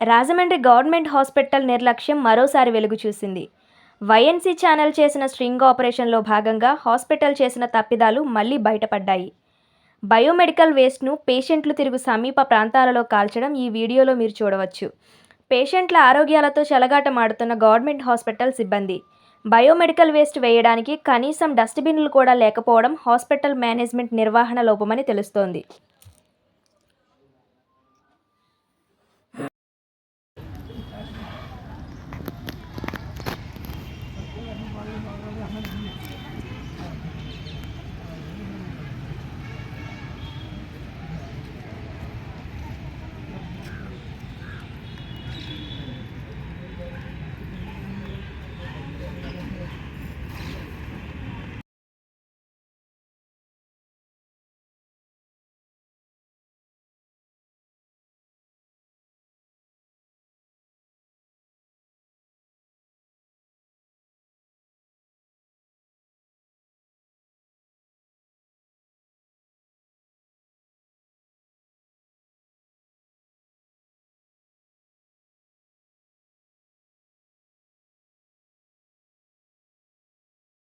Rajahmundry government hospital నిర్లక్ష్యం మరోసారి వెలుగు చూసింది. వైఎన్సీ ఛానల్ చేసిన స్ట్రింగ్ ఆపరేషన్లో భాగంగా హాస్పిటల్ చేసిన తప్పిదాలు మళ్ళీ బయటపడ్డాయి. బయోమెడికల్ వేస్ట్ను పేషెంట్లు తిరుగు సమీప ప్రాంతాలలో కాల్చడం ఈ వీడియోలో మీరు చూడవచ్చు. పేషెంట్ల ఆరోగ్యాలతో చెలగాటమాడుతున్న గవర్నమెంట్ హాస్పిటల్ సిబ్బంది. బయోమెడికల్ వేస్ట్ వేయడానికి కనీసం డస్ట్బిన్లు కూడా లేకపోవడం హాస్పిటల్ మేనేజ్మెంట్ నిర్వహణ లోపమని తెలుస్తోంది.